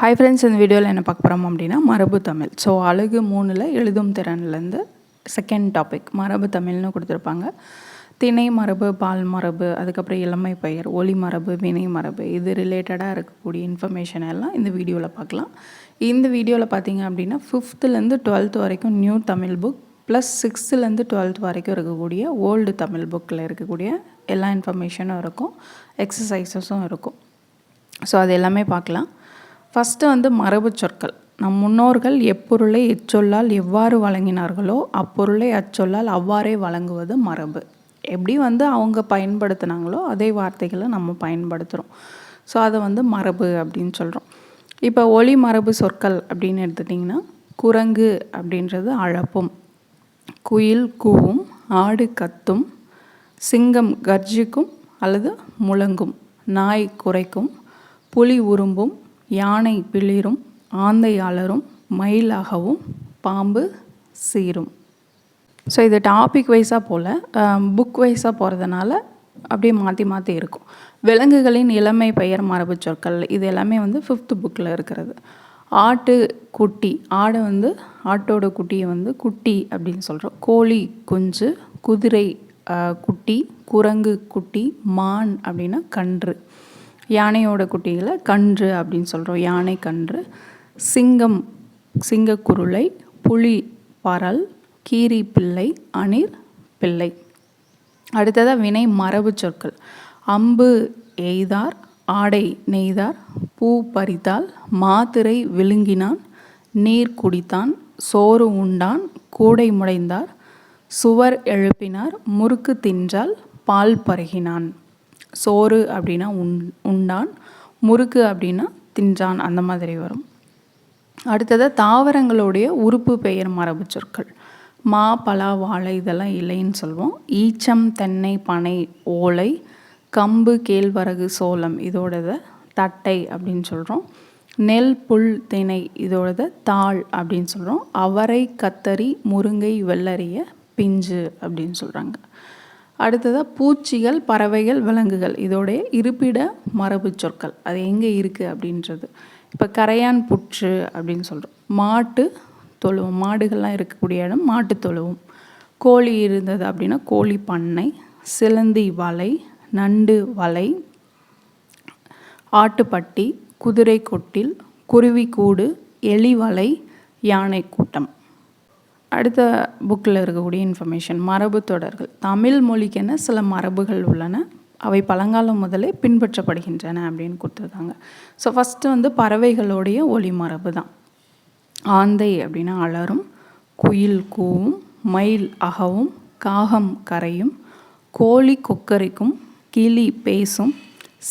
Hi friends இந்த வீடியோவில் என்ன பார்க்க போகிறோம் அப்படின்னா மரபு தமிழ். ஸோ அழகு மூணில் எழுதும் திறன்லேருந்து செகண்ட் டாபிக் மரபு தமிழ்னு கொடுத்துருப்பாங்க. திணை மரபு பால் மரபு அதுக்கப்புறம் இளமை பெயர் ஒளி மரபு வினை மரபு இது ரிலேட்டடாக இருக்கக்கூடிய இன்ஃபர்மேஷன் எல்லாம் இந்த வீடியோவில் பார்க்கலாம். இந்த வீடியோவில் பார்த்தீங்க அப்படின்னா ஃபிஃப்த்துலேருந்து டுவெல்த் வரைக்கும் நியூ தமிழ் புக் ப்ளஸ் சிக்ஸ்த்துலேருந்து டுவெல்த் வரைக்கும் இருக்கக்கூடிய ஓல்டு தமிழ் புக்கில் இருக்கக்கூடிய எல்லா இன்ஃபர்மேஷனும் இருக்கும் எக்ஸசைசஸும் இருக்கும். ஸோ அது எல்லாமே பார்க்கலாம். ஃபஸ்ட்டு வந்து மரபு சொற்கள். நம் முன்னோர்கள் எப்பொருளை எச்சொல்லால் எவ்வாறு வழங்கினார்களோ அப்பொருளை அச்சொல்லால் அவ்வாறே வழங்குவது மரபு. எப்படி வந்து அவங்க பயன்படுத்தினாங்களோ அதே வார்த்தைகளை நம்ம பயன்படுத்துகிறோம் ஸோ அதை வந்து மரபு அப்படின்னு சொல்கிறோம் இப்போ ஒளி மரபு சொற்கள் அப்படின்னு எடுத்துட்டிங்கன்னா குரங்கு அப்படின்றது அழப்பும் குயில் கூவும் ஆடு கத்தும் சிங்கம் கர்ஜிக்கும் அல்லது முழங்கும் நாய் குறைக்கும் புலி உரும்பும் யானை பிளிரும் ஆந்தை அலரும் மயிலாகவும் பாம்பு சீரும். ஸோ இது டாபிக் வைஸாக போல் புக் வைஸாக போகிறதுனால அப்படியே மாற்றி மாற்றி இருக்கும். விலங்குகளின் இளமை பெயர் மரபு சொற்கள் இது எல்லாமே வந்து ஃபிஃப்த்து புக்கில் இருக்கிறது. ஆட்டு குட்டி ஆடை வந்து ஆட்டோட குட்டியை வந்து குட்டி அப்படின்னு சொல்கிறோம் கோழி குஞ்சு குதிரை குட்டி குரங்கு குட்டி மான் அப்படின்னா கன்று. யானையோட குட்டிகளை கன்று அப்படின்னு சொல்கிறோம் யானை கன்று. சிங்கம் சிங்கக்குருளை புலி பரல் கீரி பிள்ளை அணிர் பிள்ளை. அடுத்ததாக வினை மரபு சொற்கள். அம்பு எய்தார் ஆடை நெய்தார் பூ பறித்தால் மாத்திரை விழுங்கினான் நீர் குடித்தான் சோறு உண்டான் கூடை முடைந்தார் சுவர் எழுப்பினார் முறுக்கு தின்றால் பால் பருகினான். சோறு அப்படின்னா உண் உண்டான் முறுக்கு அப்படின்னா தின்றான் அந்த மாதிரி வரும். அடுத்ததாக தாவரங்களுடைய உறுப்பு பெயர் மரபு சொற்கள். மா பலா வாழை இதெல்லாம் இலைன்னு சொல்லுவோம் ஈச்சம் தென்னை பனை ஓலை கம்பு கேழ்வரகு சோளம் இதோடத தட்டை அப்படின்னு சொல்கிறோம் நெல் புல் திணை இதோடத தாள் அப்படின்னு சொல்கிறோம் அவரை கத்தரி முருங்கை வெள்ளரிய பிஞ்சு அப்படின்னு சொல்கிறாங்க அடுத்ததாக பூச்சிகள் பறவைகள் விலங்குகள். இதோடைய இருப்பிட மரபு சொற்கள். அது எங்கே இருக்குது அப்படின்றது. இப்போ கரையான் புற்று அப்படின்னு சொல்கிறோம் மாட்டு தொழுவம். மாடுகள்லாம் இருக்கக்கூடிய இடம் மாட்டு தொழுவம். கோழி இருந்தது அப்படின்னா கோழி பண்ணை சிலந்தி வலை நண்டு வலை ஆட்டுப்பட்டி குதிரை கொட்டில் குருவி கூடு எலி வலை யானை கூட்டம். அடுத்த புக்கில் இருக்கக்கூடிய இன்ஃபர்மேஷன் மரபு தொடர்கள். தமிழ் மொழிக்கென சில மரபுகள் உள்ளன. அவை பழங்காலம் முதலே பின்பற்றப்படுகின்றன அப்படின்னு கொடுத்துருக்காங்க. ஸோ ஃபஸ்ட்டு வந்து பறவைகளுடைய ஒளி மரபு தான். ஆந்தை அப்படின்னா அலரும் குயில் கூவும் மயில் அகவும் காகம் கரையும் கோழி கொக்கரிக்கும் கிளி பேசும்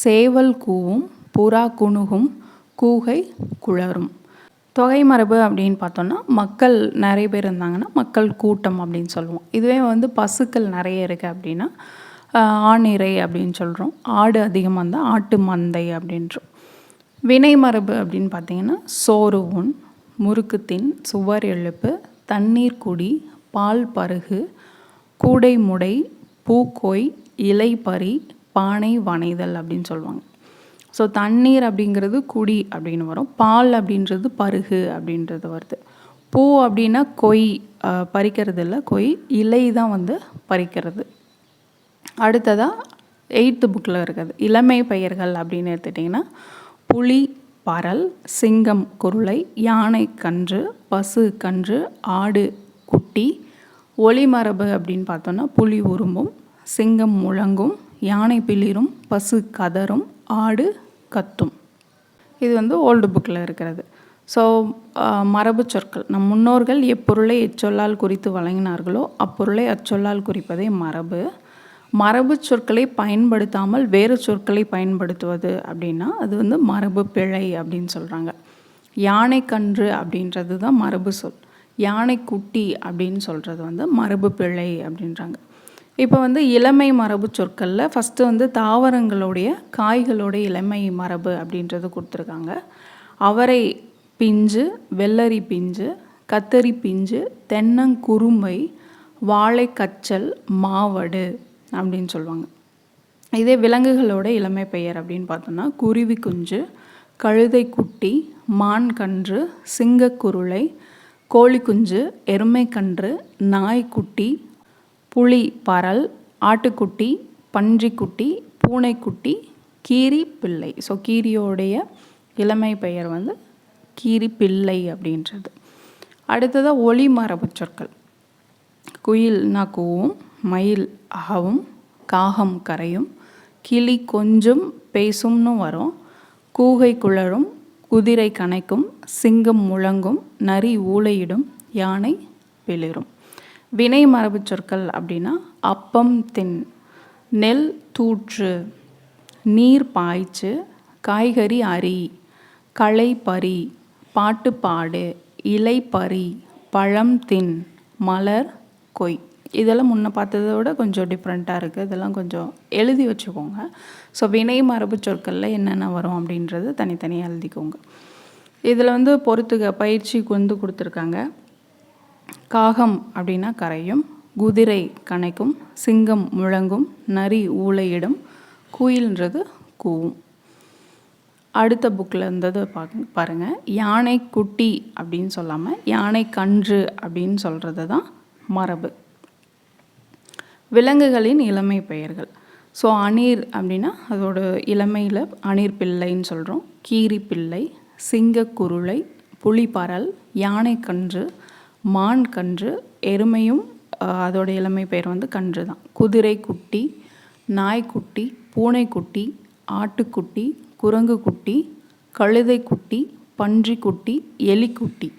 சேவல் கூவும் புறா குணுகும் கூகை குளரும். தொகை மரபு அப்படின்னு பார்த்தோன்னா மக்கள் நிறைய பேர் இருந்தாங்கன்னா மக்கள் கூட்டம் அப்படின்னு சொல்லுவோம். இதுவே வந்து பசுக்கள் நிறைய இருக்குது அப்படின்னா ஆணிரை அப்படின்னு சொல்கிறோம் ஆடு அதிகமாக இருந்தால் ஆட்டு மந்தை அப்படின்றோம். வினை மரபு அப்படின்னு பார்த்தீங்கன்னா சோறு உண் முறுக்குத்தின் சுவர் எழுப்பு தண்ணீர் குடி பால் பருகு கூடை முடை பூக்கோய் இலை பறி பானை வனைதல் அப்படின்னு சொல்லுவாங்க. ஸோ தண்ணீர் அப்படிங்கிறது குடி அப்படின்னு வரும். பால் அப்படின்றது பருகு அப்படின்றது வருது. பூ அப்படின்னா கொய் பறிக்கிறது இல்லை கொய் இலை தான் வந்து பறிக்கிறது. அடுத்ததாக எயித்து புக்கில் இருக்குது. இளமை பெயர்கள் அப்படின்னு எடுத்துட்டிங்கன்னா புலி பரல் சிங்கம் குருளை யானை கன்று பசு கன்று ஆடு குட்டி ஒளிமரபு அப்படின்னு பார்த்தோன்னா புலி உரும்பும் சிங்கம் முழங்கும் யானை பிளிரும் பசு கதரும் ஆடு கத்தும். இது வந்து ஓல்டு புக்கில் இருக்கிறது. ஸோ மரபு சொற்கள். நம் முன்னோர்கள் எப்பொருளை எச்சொல்லால் குறித்து வழங்கினார்களோ அப்பொருளை அச்சொல்லால் குறிப்பதே மரபு. மரபு சொற்களை பயன்படுத்தாமல் வேறு சொற்களை பயன்படுத்துவது அப்படின்னா அது வந்து மரபு பிழை அப்படின்னு சொல்கிறாங்க யானை கன்று அப்படின்றது தான் மரபு சொல். யானை குட்டி அப்படின்னு சொல்கிறது வந்து மரபு பிழை அப்படின்றாங்க. இப்போ வந்து இளமை மரபு சொற்களில் ஃபஸ்ட்டு வந்து தாவரங்களுடைய காய்களுடைய இளமை மரபு அப்படின்றது கொடுத்துருக்காங்க. அவரை பிஞ்சு வெள்ளரி பிஞ்சு கத்தரி பிஞ்சு தென்னங்குருமை வாழைக்கச்சல் மாவடு அப்படின்னு சொல்லுவாங்க. இதே விலங்குகளோட இளமை பெயர் அப்படின்னு பார்த்தோம்னா குருவி குஞ்சு கழுதை குட்டி மான் கன்று சிங்கக்குருளை கோழிக்குஞ்சு எருமைக்கன்று நாய்க்குட்டி புலி பரல் ஆட்டுக்குட்டி பன்றிக்குட்டி பூனைக்குட்டி கீரி பிள்ளை. ஸோ கீரியோடைய இளமை பெயர் வந்து கீரி பிள்ளை அப்படின்றது. அடுத்ததாக ஒளி மரபு சொற்கள். குயில்னா கூவும் மயில் அகவும் காகம் கரையும் கிளி கொஞ்சம் பேசும்னு வரும் கூகை குளரும் குதிரை கனைக்கும் சிங்கம் முழங்கும் நரி ஊளையிடும் யானை வெளிரும் வினை மரபு சொற்கள் அப்படின்னா அப்பம் தின் நெல் தூற்று நீர் பாய்ச்சு காய்கறி அரி களை பறி பாட்டு பாடு இலை பறி பழம் தின் மலர் கொய். இதெல்லாம் முன்ன பார்த்ததை விட கொஞ்சம் டிஃப்ரெண்ட்டாக இருக்குது இதெல்லாம் கொஞ்சம் எழுதி வச்சுக்கோங்க. ஸோ வினை மரபு சொற்களில் என்னென்ன வரும் அப்படின்றது தனித்தனியாக எழுதிக்கோங்க. இதில் வந்து பொறுத்துக பயிற்சி வந்து கொடுத்துருக்காங்க. காகம் அப்படின்னா கரையும் குதிரை கனைக்கும் சிங்கம் முழங்கும் நரி ஊழையிடும் குயில்ன்றது கூவும். அடுத்த புக்கில் இருந்தது பாருங்க பாருங்கள் யானை குட்டி அப்படின்னு சொல்லாமல் யானை கன்று அப்படின்னு சொல்கிறது தான் மரபு. விலங்குகளின் இளமை பெயர்கள். ஸோ அணீர் அப்படின்னா அதோட இளமையில் அணீர் பிள்ளைன்னு சொல்கிறோம் கீரி பிள்ளை சிங்கக்குருளை புலிப்பரல் யானை கன்று மான் கன்று எருமையும் அதோட இளமை பெயர் வந்து கன்று தான். குதிரை குட்டி நாய்க்குட்டி பூனைக்குட்டி ஆட்டுக்குட்டி குரங்கு குட்டி கழுதை குட்டி பன்றிக்குட்டி எலிக்குட்டி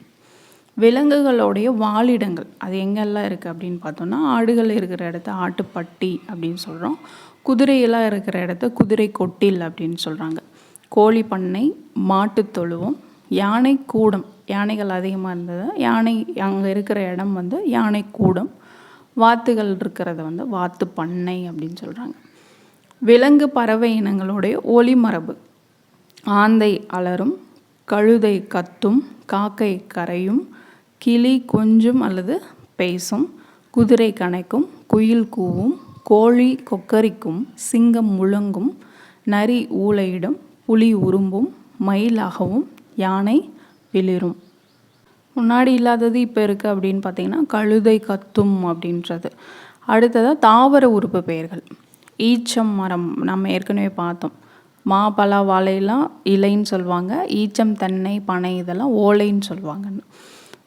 விலங்குகளுடைய வாழிடங்கள் அது எங்கெல்லாம் இருக்குது அப்படின்னு பார்த்தோம்னா ஆடுகள் இருக்கிற இடத்த ஆட்டுப்பட்டி அப்படின்னு சொல்கிறோம் குதிரையெல்லாம் இருக்கிற இடத்த குதிரை கொட்டில் அப்படின்னு சொல்கிறாங்க கோழி பண்ணை மாட்டுத் தொழுவம் யானை கூடம் யானைகள் அதிகமாக இருந்தது. யானை அங்கே இருக்கிற இடம் வந்து யானை கூடம். வாத்துகள் இருக்கிறத வந்து வாத்து பண்ணை அப்படின்னு சொல்கிறாங்க விலங்கு பறவை இனங்களுடைய ஒளிமரபு ஆந்தை அலரும் கழுதை கத்தும் காக்கை கரையும் கிளி கொஞ்சும் அல்லது பேசும் குதிரை கணைக்கும் குயில் கூவும் கோழி கொக்கரிக்கும் சிங்கம் முழங்கும் நரி ஊளையிடும் புலி உரும்பும் மயிலாகவும் யானை பிளிரும் முன்னாடி இல்லாதது இப்போ இருக்குது அப்படின்னு பார்த்தீங்கன்னா கழுதை கத்தும் அப்படின்றது. அடுத்ததாக தாவர உறுப்பு பெயர்கள். ஈச்சம் மரம் நம்ம ஏற்கனவே பார்த்தோம். மா பலா வாழையெல்லாம் இலைன்னு சொல்லுவாங்க. ஈச்சம் தென்னை பனை இதெல்லாம் ஓலைன்னு சொல்லுவாங்கன்னு.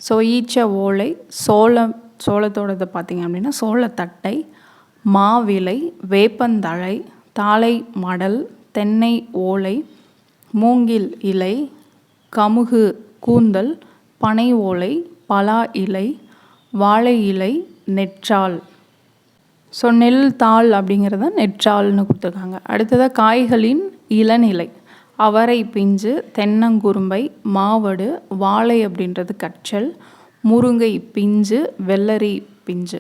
ஸோ ஈச்ச ஓலை சோளம் சோளத்தோடது பார்த்திங்க அப்படின்னா சோளத்தட்டை மாவிலை வேப்பந்தழை தாளை மடல் தென்னை ஓலை மூங்கில் இலை கமுகு கூந்தல் பனை ஓலை பலா இலை வாழை இலை நெற்றால் ஸோ நெல் தாள் அப்படிங்கிறத நெற்றால்னு கொடுத்துருக்காங்க. அடுத்ததாக காய்களின் இளநிலை. அவரை பிஞ்சு தென்னங்குரும்பை மாவடு வாழை அப்படின்றது கற்றல் முருங்கை பிஞ்சு வெள்ளரி பிஞ்சு.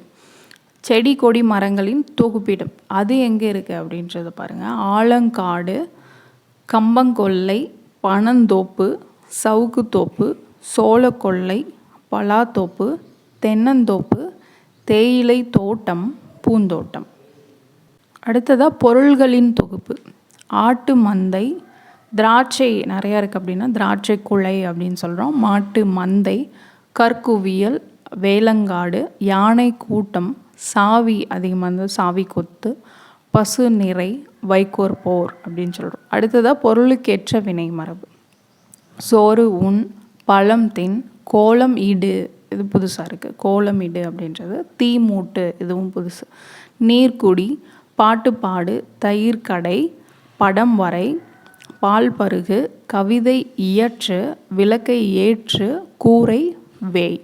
செடி கொடி மரங்களின் தொகுப்பிடம். அது எங்கே இருக்குது அப்படின்றத பாருங்கள் ஆலங்காடு கம்பங்கொல்லை பனந்தோப்பு சவுக்குத்தோப்பு சோளக்கொல்லை பலாத்தோப்பு தென்னந்தோப்பு தேயிலை தோட்டம் பூந்தோட்டம். அடுத்ததாக பொருள்களின் தொகுப்பு. ஆட்டு மந்தை திராட்சை நிறையா இருக்குது அப்படின்னா திராட்சை குலை அப்படின்னு சொல்கிறோம் மாட்டு மந்தை கற்குவியல் வேலங்காடு யானை கூட்டம் சாவி அதிகமாக இருந்தது சாவி கொத்து பசு நிறை வைக்கோர் போர் அப்படின்னு சொல்கிறோம் அடுத்ததாக பொருளுக்கேற்ற வினை மரபு சோறு உண் பழம் தின் கோலம் ஈடு இது புதுசாக இருக்குது கோலம் இடு அப்படின்றது. தீ மூட்டு. இதுவும் புதுசு. நீர்க்குடி பாட்டுப்பாடு தயிர் கடை படம் வரை பால் பருகு கவிதை இயற்று விளக்கை ஏற்று கூரை வேய்.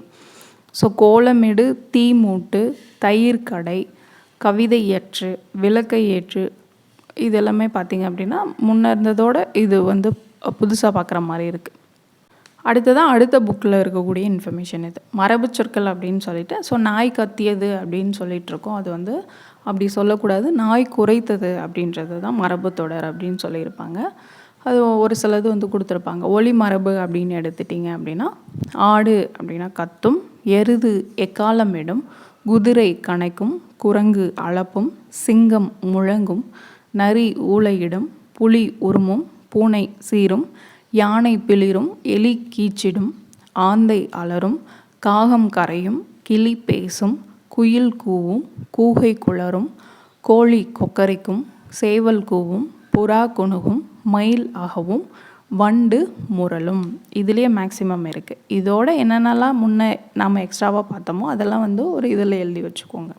ஸோ கோலமிடு தீ மூட்டு தயிர் கடை கவிதை இயற்று விளக்கை ஏற்று இதெல்லாமே பார்த்திங்க அப்படின்னா முன்ன இருந்ததோட இது வந்து புதுசாக பார்க்குற மாதிரி இருக்குது அடுத்ததான் அடுத்த புக்கில் இருக்கக்கூடிய இன்ஃபர்மேஷன் இது. மரபு சொற்கள் அப்படின்னு சொல்லிட்டு ஸோ நாய் கத்தியது அப்படின்னு சொல்லிட்டு இருக்கோம். அது வந்து அப்படி சொல்லக்கூடாது. நாய் குறைத்தது அப்படின்றது தான் மரபு தொடர் அப்படின்னு சொல்லியிருப்பாங்க. அது ஒரு சிலது வந்து கொடுத்துருப்பாங்க. ஒளி மரபு அப்படின்னு எடுத்துட்டிங்க அப்படின்னா ஆடு அப்படின்னா கத்தும் எருது எக்காலமிடும் குதிரை கணைக்கும் குரங்கு அளப்பும் சிங்கம் முழங்கும் நரி ஊளையிடும் புலி உருமும் பூனை சீரும் யானை பிளிரும் எலி கீச்சிடும் ஆந்தை அலரும் காகம் கரையும் கிளி பேசும் குயில் கூவும் கூகை குளரும் கோழி கொக்கரிக்கும் சேவல் கூவும் புறா குணுகும் மயில் ஆகவும் வண்டு முரலும். இதுலேயே மேக்சிமம் இருக்குது இதோட என்னென்னலாம் முன்னே நாம் எக்ஸ்ட்ராவாக பார்த்தோமோ அதெல்லாம் வந்து ஒரு இதில் எழுதி வச்சுக்கோங்க.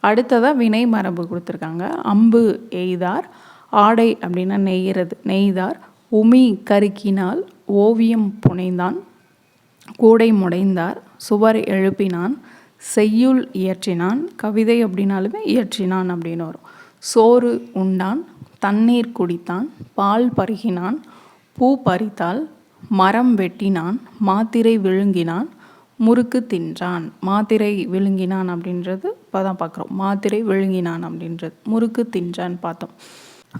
அடுத்ததாக வினை மரபு கொடுத்துருக்காங்க. அம்பு எய்தார் ஆடை அப்படின்னா நெய்கிறது. நெய்தார் உமி கருக்கினால் ஓவியம் புனைந்தான். கூடை முடைந்தார் சுவர் எழுப்பினான். செய்யுள் இயற்றினான். கவிதை அப்படின்னாலுமே இயற்றினான் அப்படின்னு வரும். சோறு உண்டான். தண்ணீர் குடித்தான். பால் பருகினான். பூ பறித்தால் மரம் வெட்டினான். மாத்திரை விழுங்கினான். முறுக்கு தின்றான். மாத்திரை விழுங்கினான் அப்படின்றது இப்போ தான் பார்க்குறோம். மாத்திரை விழுங்கினான் அப்படின்றது. முறுக்கு தின்றான் பார்த்தோம்.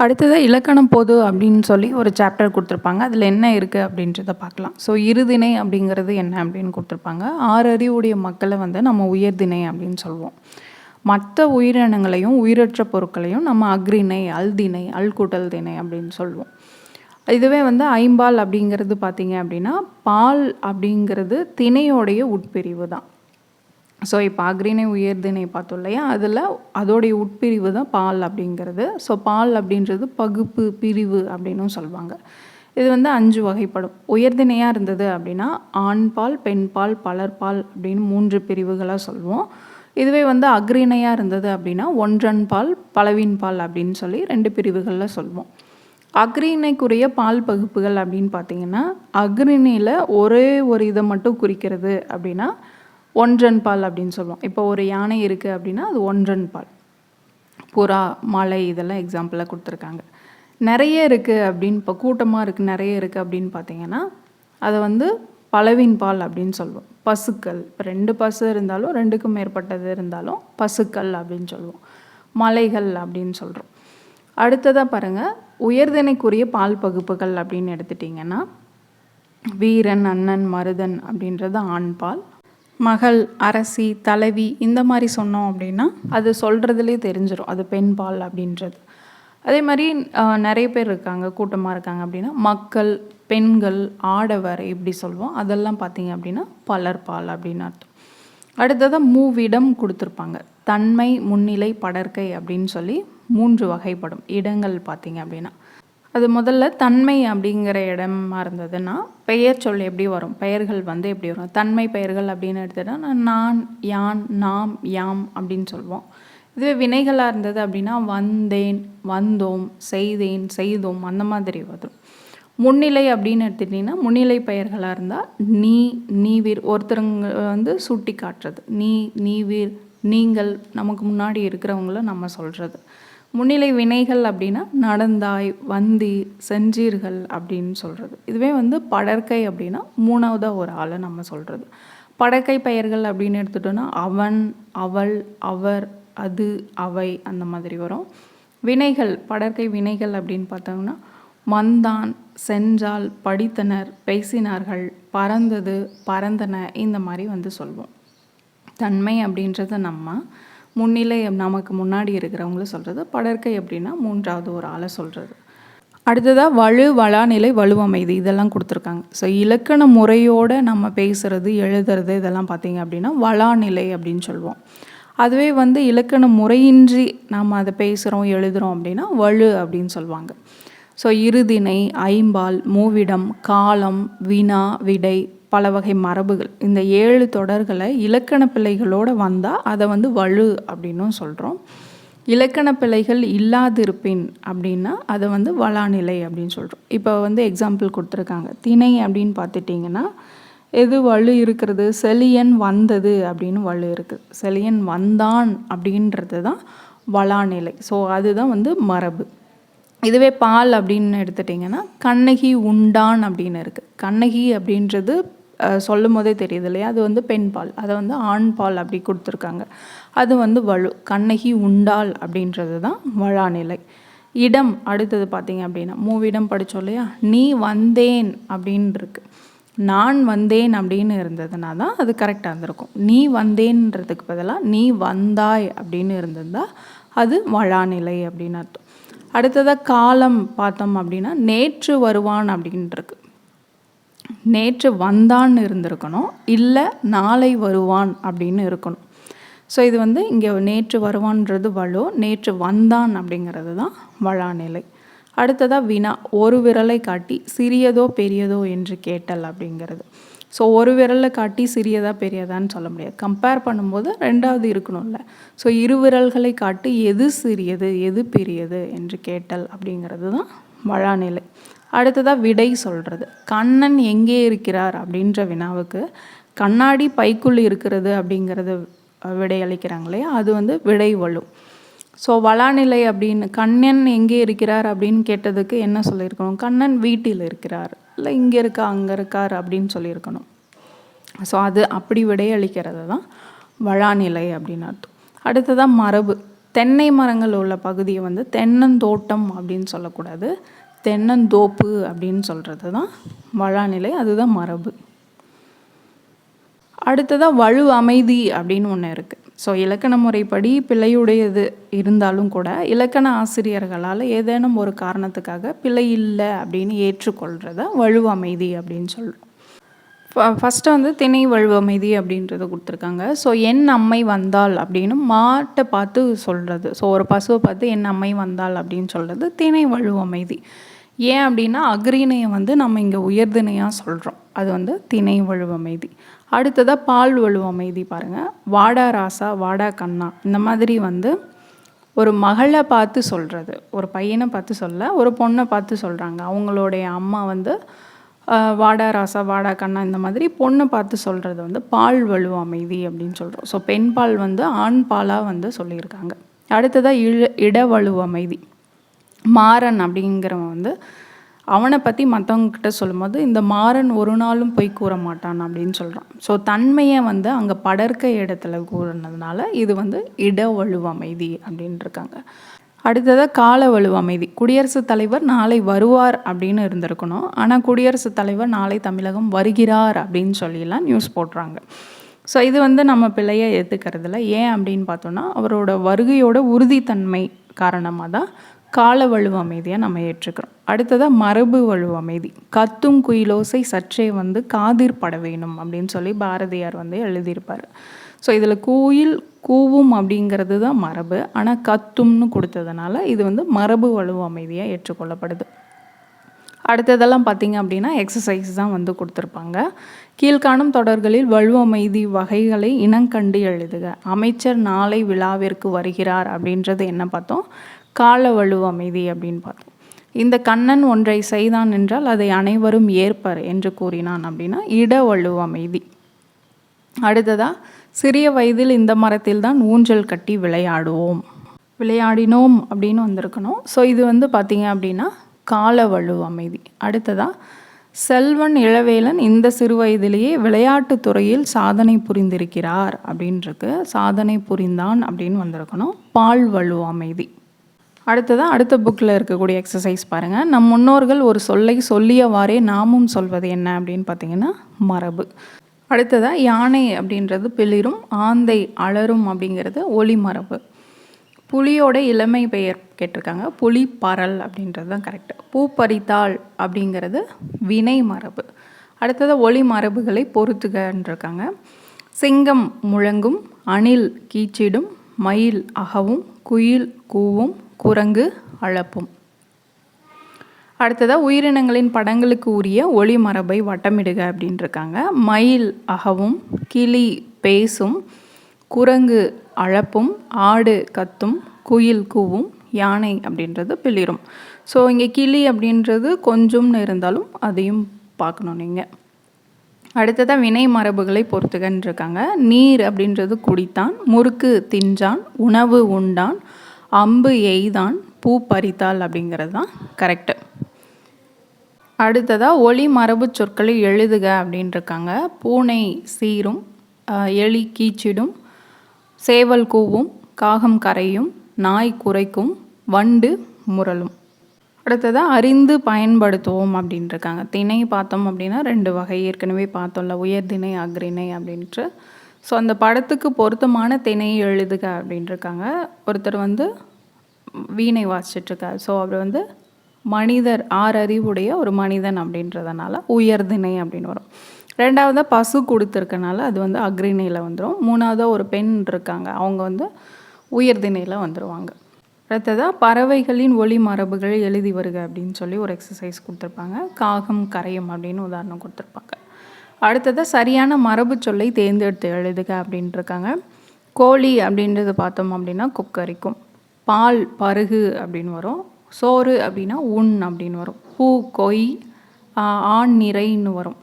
அடுத்ததாக இலக்கணம் பொது அப்படின்னு சொல்லி ஒரு சாப்டர் கொடுத்துருப்பாங்க. அதில் என்ன இருக்குது அப்படின்றத பார்க்கலாம். ஸோ இருதிணை அப்படிங்கிறது என்ன அப்படின்னு கொடுத்துருப்பாங்க. ஆறு அறிவுடைய மக்களை வந்து நம்ம உயர்திணை அப்படின்னு சொல்லுவோம் மற்ற உயிரினங்களையும் உயிரற்ற பொருட்களையும் நம்ம அக்ரிணை அல்திணை அல்கூட்டல் திணை அப்படின்னு சொல்லுவோம் இதுவே வந்து ஐம்பால் அப்படிங்கிறது பார்த்திங்க அப்படின்னா பால் அப்படிங்கிறது திணையோடைய உட்பிரிவு தான். ஸோ இப்போ அக்ரிணை உயர்திணை பார்த்தோம் இல்லையா? அதில் அதோடைய உட்பிரிவு தான் பால் அப்படிங்கிறது. ஸோ பால் அப்படின்றது பகுப்பு பிரிவு அப்படின்னும் சொல்லுவாங்க. இது வந்து அஞ்சு வகைப்படும். உயர்திணையாக இருந்தது அப்படின்னா ஆண் பால் பெண் பால் பலர்பால் அப்படின்னு மூன்று பிரிவுகளாக சொல்லுவோம். இதுவே வந்து அக்ரிணையாக இருந்தது அப்படின்னா ஒன்றன் பால் பலவின் பால் அப்படின்னு சொல்லி ரெண்டு பிரிவுகளில் சொல்லுவோம். அக்ரிணைக்குரிய பால் பகுப்புகள் அப்படின்னு பார்த்தீங்கன்னா அக்ரிணியில் ஒரே ஒரு இதை மட்டும் குறிக்கிறது அப்படின்னா ஒன்றன் பால் அப்படின்னு சொல்லுவோம். இப்போ ஒரு யானை இருக்குது அப்படின்னா அது ஒன்றன் பால். புறா மலை இதெல்லாம் எக்ஸாம்பிளாக கொடுத்துருக்காங்க. நிறைய இருக்குது அப்படின்னு இப்போ கூட்டமாக இருக்குது நிறைய இருக்குது அப்படின்னு பார்த்தீங்கன்னா அதை வந்து பலவின் பால் அப்படின்னு சொல்லுவோம். பசுக்கள். இப்போ ரெண்டு பசு இருந்தாலும் ரெண்டுக்கும் மேற்பட்டது இருந்தாலும் பசுக்கள் அப்படின்னு சொல்லுவோம். மலைகள் அப்படின்னு சொல்கிறோம் அடுத்ததாக பாருங்கள் உயர்தனைக்குரிய பால் பகுப்புகள் அப்படின்னு எடுத்துட்டிங்கன்னா வீரன் அண்ணன் மருதன் அப்படின்றது ஆண் பால். மகள் அரசி தலைவி இந்த மாதிரி சொன்னோம் அப்படின்னா அது சொல்கிறதுலே தெரிஞ்சிடும் அது பெண் பால் அப்படின்றது. அதே மாதிரி நிறைய பேர் இருக்காங்க கூட்டமாக இருக்காங்க அப்படின்னா மக்கள் பெண்கள் ஆடவர் இப்படி சொல்லுவோம் அதெல்லாம் பார்த்தீங்க அப்படின்னா பலர் பால் அப்படின்னு அர்த்தம். அடுத்ததாக மூவிடம் கொடுத்துருப்பாங்க. தன்மை முன்னிலை படற்கை அப்படின்னு சொல்லி மூன்று வகைப்படும் இடங்கள் பார்த்தீங்க அப்படின்னா. அது முதல்ல தன்மை அப்படிங்கிற இடமா இருந்ததுன்னா பெயர் சொல் எப்படி வரும்? பெயர்கள் வந்து எப்படி வரும்? தன்மை பெயர்கள் அப்படின்னு எடுத்துகிட்டா நான் யான் நாம் யாம் அப்படின்னு சொல்லுவோம் இதுவே வினைகளாக இருந்தது அப்படின்னா வந்தேன் வந்தோம் செய்தேன் செய்தோம் அந்த மாதிரி வரும். முன்னிலை அப்படின்னு எடுத்துட்டிங்கன்னா முன்னிலை பெயர்களாக இருந்தால் நீ நீவீர் ஒருத்தருங்க வந்து சுட்டி காட்டுறது நீ நீவீர் நீங்கள் நமக்கு முன்னாடி இருக்கிறவங்கள நம்ம சொல்கிறது முன்னிலை வினைகள் அப்படின்னா நடந்தாய் வந்தி செஞ்சீர்கள் அப்படின்னு சொல்கிறது இதுவே வந்து படற்கை அப்படின்னா மூணாவதாக ஒரு ஆளை நம்ம சொல்கிறது படற்கை பெயர்கள் அப்படின்னு எடுத்துட்டோன்னா அவன் அவள் அவர் அது அவை அந்த மாதிரி வரும். வினைகள் படற்கை வினைகள் அப்படின்னு பார்த்தோம்னா மந்தான் சென்றால் படித்தனர் பேசினார்கள் பறந்தது பறந்தன இந்த மாதிரி வந்து சொல்வோம். தன்மை அப்படின்றத நம்ம. முன்னிலை நமக்கு முன்னாடி இருக்கிறவங்கள சொல்கிறது படற்கை அப்படின்னா மூன்றாவது ஒரு ஆளை சொல்கிறது அடுத்ததாக வலு வளாநிலை வலுவமைது இதெல்லாம் கொடுத்துருக்காங்க. ஸோ இலக்கண முறையோடு நம்ம பேசுகிறது எழுதுறது இதெல்லாம் பார்த்திங்க அப்படின்னா வளாநிலை அப்படின்னு சொல்லுவோம். அதுவே வந்து இலக்கண முறையின்றி நம்ம அதை பேசுகிறோம் எழுதுகிறோம் அப்படின்னா வலு அப்படின்னு சொல்லுவாங்க. ஸோ இருதினை ஐம்பால் மூவிடம் காலம் வினா விடை பல வகை மரபுகள். இந்த ஏழு தொடர்களை இலக்கண பிள்ளைகளோடு வந்தால் அதை வந்து வலு அப்படின்னும் சொல்கிறோம் இலக்கண பிள்ளைகள் இல்லாதிருப்பின் அப்படின்னா அதை வந்து வளாநிலை அப்படின்னு சொல்கிறோம் இப்போ வந்து எக்ஸாம்பிள் கொடுத்துருக்காங்க. திணை அப்படின்னு பார்த்துட்டிங்கன்னா எது வலு இருக்கிறது? செலியன் வந்தது அப்படின்னு வலு இருக்குது செலியன் வந்தான் அப்படின்றது தான் வளாநிலை. ஸோ அதுதான் வந்து மரபு. இதுவே பால் அப்படின்னு எடுத்துட்டிங்கன்னா கண்ணகி உண்டான் அப்படின்னு இருக்குது கண்ணகி அப்படின்றது சொல்லும் போதே தெரியுது இல்லையா? அது வந்து பெண் பால். அதை வந்து ஆண் பால் அப்படி கொடுத்துருக்காங்க. அது வந்து வலு கண்ணகி உண்டாள் அப்படின்றது தான் வழாநிலை. இடம் அடுத்தது பார்த்தீங்க அப்படின்னா மூவிடம் படித்தோம் இல்லையா? நீ வந்தேன் அப்படின்னு இருக்கு நான் வந்தேன் அப்படின்னு இருந்ததுனா தான் அது கரெக்டாக இருந்திருக்கும். நீ வந்தேன்றதுக்கு பதிலாக நீ வந்தாய் அப்படின்னு இருந்திருந்தா அது வழாநிலை அப்படின்னு அர்த்தம். அடுத்ததாக காலம் பார்த்தோம் அப்படின்னா நேற்று வருவான் அப்படின்ட்டுருக்கு நேற்று வந்தான்னு இருந்திருக்கணும் இல்லை நாளை வருவான் அப்படின்னு இருக்கணும். ஸோ இது வந்து இங்கே நேற்று வருவான்றது வலு நேற்று வந்தான் அப்படிங்கிறது தான் வளாநிலை அடுத்ததாக வினா ஒரு விரலை காட்டி சிறியதோ பெரியதோ என்று கேட்டல் அப்படிங்கிறது. ஸோ ஒரு விரலை காட்டி சிறியதா பெரியதான்னு சொல்ல முடியாது. கம்பேர் பண்ணும்போது ரெண்டாவது இருக்கணும்ல. ஸோ இரு விரல்களை காட்டி எது சிறியது எது பெரியது என்று கேட்டல் அப்படிங்கிறது தான் வழாநிலை அடுத்ததாக விடை சொல்கிறது கண்ணன் எங்கே இருக்கிறார் அப்படின்ற வினாவுக்கு கண்ணாடி பைக்குள் இருக்கிறது அப்படிங்கிறது விடை அளிக்கிறாங்களே அது வந்து விடை வலு. ஸோ வளாநிலை அப்படின்னு கண்ணன் எங்கே இருக்கிறார் அப்படின்னு கேட்டதுக்கு என்ன சொல்லியிருக்கணும்? கண்ணன் வீட்டில் இருக்கிறார். இல்லை இங்கே இருக்கா அங்கே இருக்கார் அப்படின்னு சொல்லியிருக்கணும். ஸோ அது அப்படி விடையளிக்கிறது தான் வளாநிலை அப்படின்னு அர்த்தம். அடுத்ததாக மரபு. தென்னை மரங்கள் உள்ள பகுதியை வந்து தென்னந்தோட்டம் அப்படின்னு சொல்லக்கூடாது. தென்னந்தோப்பு அப்படின்னு சொல்கிறது தான் வழாநிலை அதுதான் மரபு. அடுத்ததாக வலு அமைதி அப்படின்னு ஒன்று இருக்குது ஸோ இலக்கண முறைப்படி பிழையுடையது இருந்தாலும் கூட இலக்கண ஆசிரியர்களால் ஏதேனும் ஒரு காரணத்துக்காக பிழை இல்லை அப்படின்னு ஏற்றுக்கொள்கிறத வலு அமைதி அப்படின்னு சொல்கிறோம் ஃபஸ்ட்டு வந்து திணை வலு அமைதி அப்படின்றத கொடுத்துருக்காங்க. ஸோ என் அம்மை வந்தால் அப்படின்னு மாட்டை பார்த்து சொல்கிறது ஸோ ஒரு பசுவை பார்த்து என் அம்மை வந்தால் அப்படின்னு சொல்கிறது திணை வழுவமைதி ஏன் அப்படின்னா அக்ரிணையை வந்து நம்ம இங்கே உயர்திணையாக சொல்கிறோம் அது வந்து திணை வலு அமைதி அடுத்ததாக பால் வலு அமைதி பாருங்கள் வாடா ராசா வாடா கண்ணா. இந்த மாதிரி வந்து ஒரு மகளை பார்த்து சொல்கிறது ஒரு பையனை பார்த்து சொல்ல ஒரு பொண்ணை பார்த்து சொல்கிறாங்க அவங்களுடைய அம்மா வந்து வாடா ராசா வாடா கண்ணா இந்த மாதிரி பொண்ணை பார்த்து சொல்கிறது வந்து பால் வலு அமைதி அப்படின்னு சொல்கிறோம் ஸோ பெண் பால் வந்து ஆண் பாலாக வந்து சொல்லியிருக்காங்க. அடுத்ததாக இழ இடவலு அமைதி. மாறன் அப்படிங்கிறவன் வந்து அவனை பற்றி மற்றவங்கக்கிட்ட சொல்லும்போது இந்த மாறன் ஒரு நாளும் போய் கூற மாட்டான் அப்படின்னு சொல்கிறான் ஸோ தன்மையை வந்து அங்கே படர்க்க இடத்துல கூறினதுனால இது வந்து இட வலுவமைதி இருக்காங்க. அடுத்ததாக கால வலுவமைதி குடியரசுத் தலைவர் நாளை வருவார் அப்படின்னு இருந்திருக்கணும். ஆனால் குடியரசுத் தலைவர் நாளை தமிழகம் வருகிறார் அப்படின்னு சொல்லிலாம் நியூஸ் போடுறாங்க. ஸோ இது வந்து நம்ம பிள்ளையை ஏற்றுக்கிறதுல ஏன் அப்படின்னு பார்த்தோன்னா அவரோட வருகையோட உறுதித்தன்மை காரணமாக தான் கால வலு அமைதியாக நம்ம ஏற்றுக்கிறோம். அடுத்ததாக மரபு வலு அமைதி. கத்தும் குயிலோசை சற்றே வந்து காதிர் பட வேணும் அப்படின்னு சொல்லி பாரதியார் வந்து எழுதியிருப்பார். ஸோ இதில் கோயில் கூவும் அப்படிங்கிறது தான் மரபு. ஆனால் கத்தும்னு கொடுத்ததுனால இது வந்து மரபு வலு அமைதியாக ஏற்றுக்கொள்ளப்படுது. அடுத்ததெல்லாம் பார்த்திங்க அப்படின்னா எக்ஸசைஸ் தான் வந்து கொடுத்துருப்பாங்க. கீழ்காணும் தொடர்களில் வலுவமைதி வகைகளை இனங்கண்டு எழுதுக. அமைச்சர் நாளை விழாவிற்கு வருகிறார் அப்படின்றது என்ன பார்த்தோம்? கால வலு அமைதி அப்படின்னு பார்த்தோம். இந்த கண்ணன் ஒன்றை செய்தான் என்றால் அதை அனைவரும் ஏற்பர் என்று கூறினான் அப்படின்னா இட வலு அமைதி. அடுத்ததாக சிறிய வயதில் இந்த மரத்தில் தான் ஊஞ்சல் கட்டி விளையாடுவோம். விளையாடினோம் அப்படின்னு வந்திருக்கணும். ஸோ இது வந்து பார்த்திங்க அப்படின்னா கால வலு அமைதி. அடுத்ததாக செல்வன் இளவேலன் இந்த சிறு வயதிலேயே விளையாட்டுத் துறையில் சாதனை புரிந்திருக்கிறார் அப்படின்ருக்கு. சாதனை புரிந்தான் அப்படின்னு வந்திருக்கணும். பால் வலு அமைதி. அடுத்ததாக அடுத்த புக்கில் இருக்கக்கூடிய எக்ஸசைஸ் பாருங்கள் நம் முன்னோர்கள் ஒரு சொல்லை சொல்லியவாறே நாமும் சொல்வது என்ன அப்படின்னு பார்த்தீங்கன்னா மரபு. அடுத்ததாக யானை அப்படின்றது பிளிரும் ஆந்தை அலரும் அப்படிங்கிறது ஒளிமரபு. புலியோட இளமை பெயர் கேட்டிருக்காங்க. புலி பரல் அப்படின்றது தான் கரெக்டு பூப்பரித்தாள் அப்படிங்கிறது வினை மரபு. அடுத்தது ஒளி மரபுகளை பொறுத்துகன்றிருக்காங்க சிங்கம் முழங்கும் அணில் கீச்சிடும் மயில் அகவும் குயில் கூவும் குரங்கு அழப்பும். அடுத்ததாக உயிரினங்களின் படங்களுக்கு உரிய ஒளி மரபை வட்டமிடுக அப்படின்ட்டுருக்காங்க மயில் அகவும் கிளி பேசும் குரங்கு அழப்பும் ஆடு கத்தும் குயில் கூவும் யானை அப்படின்றது பிளிரும். ஸோ இங்கே கிளி அப்படின்றது கொஞ்சம்னு இருந்தாலும் அதையும் பார்க்கணும் நீங்கள் அடுத்ததாக வினை மரபுகளை பொறுத்துகன்றிருக்காங்க. நீர் அப்படின்றது குடித்தான் முறுக்கு தின்றான் உணவு உண்டான் அம்பு எய்தான் பூ பறித்தாள் அப்படிங்கிறது தான் கரெக்டு அடுத்ததாக ஒளி மரபு சொற்களை எழுதுக அப்படின்ட்டுருக்காங்க பூனை சீரும் எலி கீச்சிடும் சேவல் கூவும் காகம் கரையும் நாய் குறைக்கும் வண்டு முரலும். அடுத்ததாக அறிந்து பயன்படுத்துவோம் அப்படின்ட்டுருக்காங்க திணை பார்த்தோம் அப்படின்னா ரெண்டு வகை. ஏற்கனவே பார்த்தோம்ல உயர்திணை அக்ரிணை அப்படின்ட்டு. ஸோ அந்த படத்துக்கு பொருத்தமான திணையை எழுதுக அப்படின்ட்டுருக்காங்க ஒருத்தர் வந்து வீணை வாசிச்சிட்ருக்கார். ஸோ அவர் வந்து மனிதர் ஆறு அறிவுடைய ஒரு மனிதன் அப்படின்றதுனால உயர்திணை அப்படின்னு வரும். ரெண்டாவதாக பசு கொடுத்துருக்கனால அது வந்து அக்ரிணையில் வந்துடும் மூணாவதாக ஒரு பெண் இருக்காங்க. அவங்க வந்து உயர்திணையில் வந்துடுவாங்க அடுத்ததாக பறவைகளின் ஒளி மரபுகள் எழுதி வருக அப்படின்னு சொல்லி ஒரு எக்ஸசைஸ் கொடுத்துருப்பாங்க. காகம் கரையும் அப்படின்னு உதாரணம் கொடுத்துருப்பாங்க. அடுத்ததாக சரியான மரபு சொல்லை தேர்ந்தெடுத்து எழுதுக அப்படின்ட்டுருக்காங்க கோழி அப்படின்றது பார்த்தோம் அப்படின்னா கொக்கரிக்கும். பால் பருகு அப்படின்னு வரும். சோறு அப்படின்னா உண் அப்படின்னு வரும். பூ கொய் ஆண் நிறைன்னு வரும்.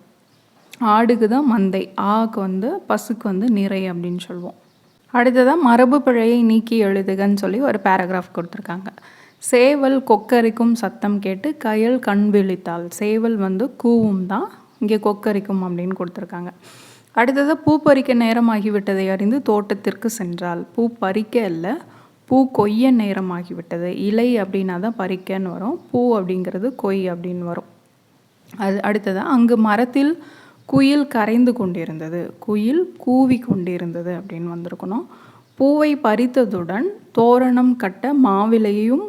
ஆடுக்கு தான் மந்தை. ஆக்கு வந்து பசுக்கு வந்து நிறை அப்படின்னு சொல்லுவோம் அடுத்ததாக மரபு பிழையை நீக்கி எழுதுகன்னு சொல்லி ஒரு பேராகிராஃப் கொடுத்துருக்காங்க. சேவல் கொக்கரிக்கும் சத்தம் கேட்டு கயல் கண் விழித்தாள் சேவல் வந்து கூவும் தான் இங்கே கொக்கரிக்கும் அப்படின்னு கொடுத்துருக்காங்க. அடுத்ததாக பூ பறிக்க நேரமாகிவிட்டதை அறிந்து தோட்டத்திற்கு சென்றால். பூ பறிக்க இல்லை பூ கொய்ய நேரமாகிவிட்டது. இலை அப்படின்னா தான் பறிக்கன்னு வரும். பூ அப்படிங்கிறது கொய் அப்படின்னு வரும். அது அடுத்ததாக அங்கு மரத்தில் குயில் கரைந்து கொண்டிருந்தது. குயில் கூவி கொண்டிருந்தது அப்படின்னு வந்திருக்கணும். பூவை பறித்ததுடன் தோரணம் கட்ட மாவிலையும்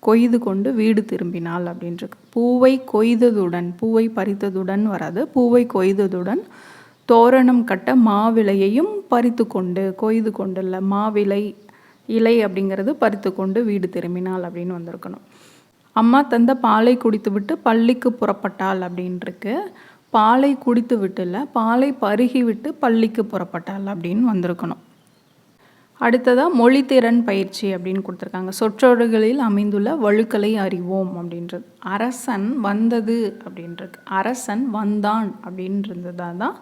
கொய்து கொண்டு வீடு திரும்பினாள் அப்படின்ட்டுருக்கு பூவை கொய்ததுடன் பூவை பறித்ததுடன் வராது. பூவை கொய்ததுடன் தோரணம் கட்ட மாவிலையையும் பறித்து கொண்டு கொய்து கொண்டு இல்லை மாவிலை இலை அப்படிங்கிறது பறித்து கொண்டு வீடு திரும்பினாள் அப்படின்னு வந்திருக்கணும். அம்மா தந்த பாலை குடித்து விட்டு பள்ளிக்கு புறப்பட்டாள் அப்படின்ட்டுருக்கு பாலை குடித்து விட்டுல பாலை பருகி விட்டு பள்ளிக்கு புறப்பட்டாள் அப்படின்னு வந்திருக்கணும். அடுத்ததாக மொழித்திறன் பயிற்சி அப்படின்னு கொடுத்துருக்காங்க. சொற்றொடர்களில் அமைந்துள்ள வழுக்களை அறிவோம் அப்படின்றது. அரசன் வந்தது அப்படின்றது அரசன் வந்தான் அப்படின்றதுதான் தான்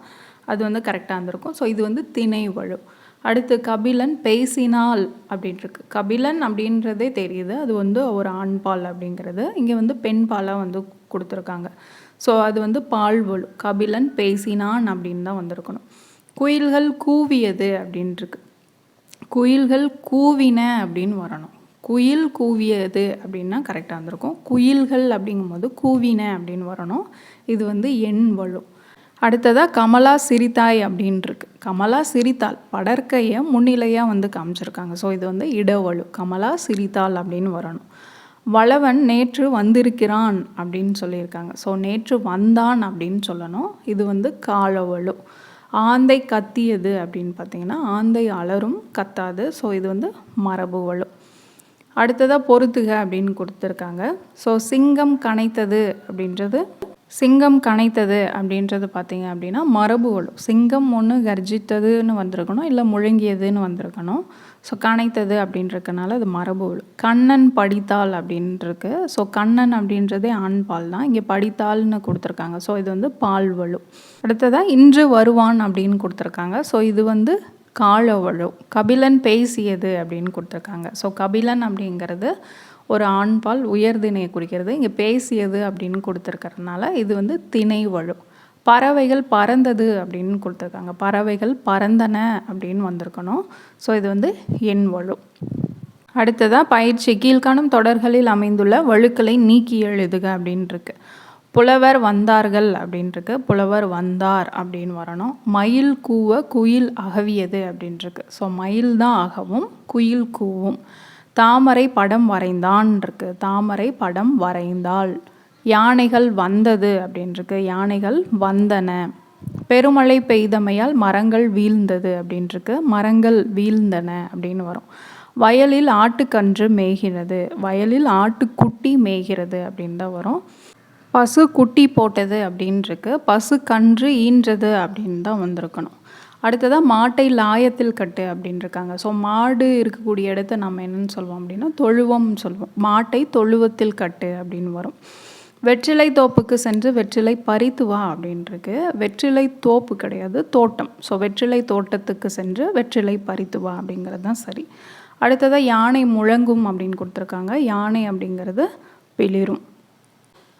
அது வந்து கரெக்டாக இருந்திருக்கும். ஸோ இது வந்து திணை வழு. அடுத்து கபிலன் பேசினால் அப்படின்ட்டுருக்கு. கபிலன் அப்படின்றதே தெரியுது. அது வந்து ஒரு ஆண்பால் அப்படிங்கிறது. இங்கே வந்து பெண் பாலாக வந்து கொடுத்துருக்காங்க. ஸோ அது வந்து பால் ஒழு கபிலன் பேசினான் அப்படின்னு தான் வந்திருக்கணும். குயில்கள் கூவியது அப்படின்ட்டுருக்கு. குயில்கள் கூவின அப்படின்னு வரணும். குயில் கூவியது அப்படின்னா கரெக்டாக இருந்திருக்கும் குயில்கள் அப்படிங்கும்போது கூவின அப்படின்னு வரணும். இது வந்து எண் வலு. அடுத்ததாக கமலா சிரித்தாய் அப்படின்ட்டுருக்கு கமலா சிரித்தாள். படற்கையை முன்னிலையாக வந்து காமிச்சிருக்காங்க. ஸோ இது வந்து இடவழு. கமலா சிரித்தாள் அப்படின்னு வரணும். வளவன் நேற்று வந்திருக்கிறான் அப்படின்னு சொல்லியிருக்காங்க. ஸோ நேற்று வந்தான் அப்படின்னு சொல்லணும். இது வந்து காலவழு. ஆந்தை கத்தியது அப்படின்னு பார்த்தீங்கன்னா ஆந்தை அலரும் கத்தாது. ஸோ இது வந்து மரபு வலு அடுத்ததாக பொறுத்துக அப்படின்னு கொடுத்துருக்காங்க. ஸோ சிங்கம் கனைத்தது அப்படின்றது சிங்கம் கனைத்தது அப்படின்றது பார்த்தீங்க அப்படின்னா மரபு வலு சிங்கம் ஒன்று கர்ஜித்ததுன்னு வந்திருக்கணும் இல்லை முழங்கியதுன்னு வந்திருக்கணும். ஸோ கனைத்தது அப்படின்றதுனால அது மரபு வலு கண்ணன் படித்தாள் அப்படின்ட்டுருக்கு ஸோ கண்ணன் அப்படின்றதே ஆண் பால் தான். இங்கே படித்தாள்னு கொடுத்துருக்காங்க. ஸோ இது வந்து பால் வலு அடுத்ததாக இன்று வருவான் அப்படின்னு கொடுத்துருக்காங்க. ஸோ இது வந்து காலவழு கபிலன் பேசியது அப்படின்னு கொடுத்துருக்காங்க. ஸோ கபிலன் அப்படிங்கிறது ஒரு ஆண்பால் உயர்திணையை குறிக்கிறது. இங்கே பேசியது அப்படின்னு கொடுத்துருக்கறதுனால இது வந்து திணை வழு பறவைகள் பறந்தது அப்படின்னு கொடுத்துருக்காங்க. பறவைகள் பறந்தன அப்படின்னு வந்திருக்கணும். ஸோ இது வந்து எண் வழு அடுத்ததாக பயிற்சி கீழ்காணும் தொடர்களில் அமைந்துள்ள வழுக்களை நீக்கி எழுதுக அப்படின்ட்டுருக்கு புலவர் வந்தார்கள் அப்படின்ட்டுருக்கு புலவர் வந்தார் அப்படின்னு வரணும். மயில் கூவ குயில் அகவியது அப்படின்ட்டுருக்கு ஸோ மயில் தான் அகவும் குயில் கூவும். தாமரை படம் வரைந்தான் இருக்கு தாமரை படம் வரைந்தாள். யானைகள் வந்தது அப்படின்ட்டுருக்கு யானைகள் வந்தன. பெருமழை பெய்தமையால் மரங்கள் வீழ்ந்தது அப்படின்ட்டுருக்கு மரங்கள் வீழ்ந்தன அப்படின்னு வரும். வயலில் ஆட்டுக்கன்று மேய்கிறது. வயலில் ஆட்டுக்குட்டி மேய்கிறது அப்படின்னு தான் வரும். பசு குட்டி போட்டது அப்படின்ருக்கு. பசு கன்று ஈன்றது அப்படின்னு தான் வந்திருக்கணும். அடுத்ததாக மாட்டை லாயத்தில் கட்டு அப்படின்ருக்காங்க. ஸோ மாடு இருக்கக்கூடிய இடத்த நம்ம என்னென்னு சொல்லுவோம் அப்படின்னா தொழுவம்னு சொல்லுவோம் மாட்டை தொழுவத்தில் கட்டு அப்படின்னு வரும். வெற்றிலை தோப்புக்கு சென்று வெற்றிலை பறித்து வா அப்படின்ட்டுருக்கு வெற்றிலை தோப்பு கிடையாது தோட்டம். ஸோ வெற்றிலை தோட்டத்துக்கு சென்று வெற்றிலை பறித்து வா அப்படிங்கிறது தான் சரி. அடுத்ததாக யானை முழங்கும் அப்படின்னு கொடுத்துருக்காங்க. யானை அப்படிங்கிறது பிளிரும்.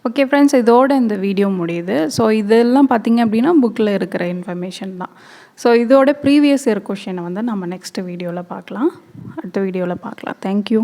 ஓகே ஃப்ரெண்ட்ஸ் இதோட இந்த வீடியோ முடியுது. ஸோ இதெல்லாம் பார்த்திங்க அப்படின்னா புக்கில் இருக்கிற இன்ஃபர்மேஷன் தான். ஸோ இதோட ப்ரீவியஸ் இயர் கொஷினை வந்து நம்ம நெக்ஸ்ட் வீடியோவில் பார்க்கலாம். அடுத்த வீடியோவில் பார்க்கலாம். தேங்க்யூ